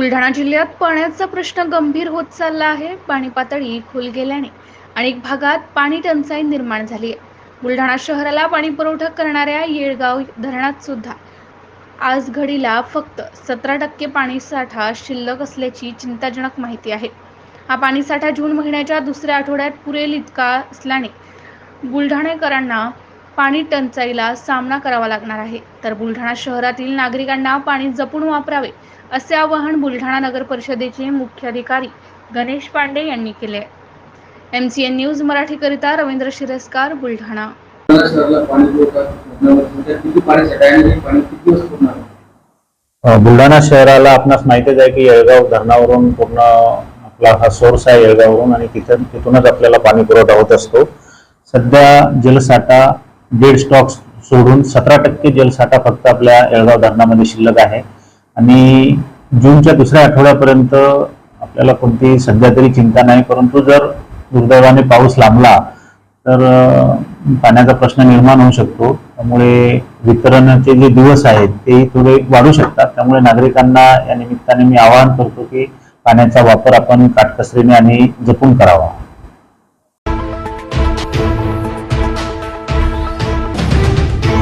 बुलढाणा जिल्ह्यात पाण्याचा प्रश्न गंभीर होत चालला आहे. पाणी पातळी खोल गेल्याने अनेक भागात पाणी टंचाई निर्माण झाली आहे. बुलढाणा शहराला पाणी पुरवठा करणाऱ्या येळगाव धरणात सुद्धा आज घडीला फक्त सतरा टक्के पाणीसाठा शिल्लक असल्याची चिंताजनक माहिती आहे. हा पाणीसाठा जून महिन्याच्या दुसऱ्या आठवड्यात पुरेल इतका असल्याने बुलढाणेकरांना पाणी टंचाईला सामना करावा लागणार आहे. तर बुलढाणा शहरातील नागरिकांना पाणी जपून वापरावे असे आवाहन बुलढाणा नगर परिषदेचे मुख्याधिकारी गणेश पांडे यांनी केले. एम सी एन न्यूज मराठीकरिता रवींद्र शिरस्कार बुलढाणा. बुलढाणा शहराला आपणास माहितीच आहे की येळगाव धरणावरून पूर्ण आपला हा सोर्स आहे येळगाववरून आणि तिथं तिथूनच आपल्याला पाणी पुरवठा होत असतो. सध्या जलसाठा डेड स्टॉक सोडून सतरा टक्के जलसाठा फक्त आपल्या येळगाव धरणामध्ये शिल्लक आहे. आणि जूनच्या दुसऱ्या आठवड्यापर्यंत आपल्याला कोणती सध्या तरी चिंता नाही परंतु जर दुर्दैवाने पाऊस लांबला तर पाण्याचा प्रश्न निर्माण होऊ शकतो. त्यामुळे वितरणाचे जे दिवस आहेत तेही थोडे वाढू शकतात. त्यामुळे नागरिकांना या निमित्ताने मी आवाहन करतो की पाण्याचा वापर आपण काटकसरीने आणि जपून करावा.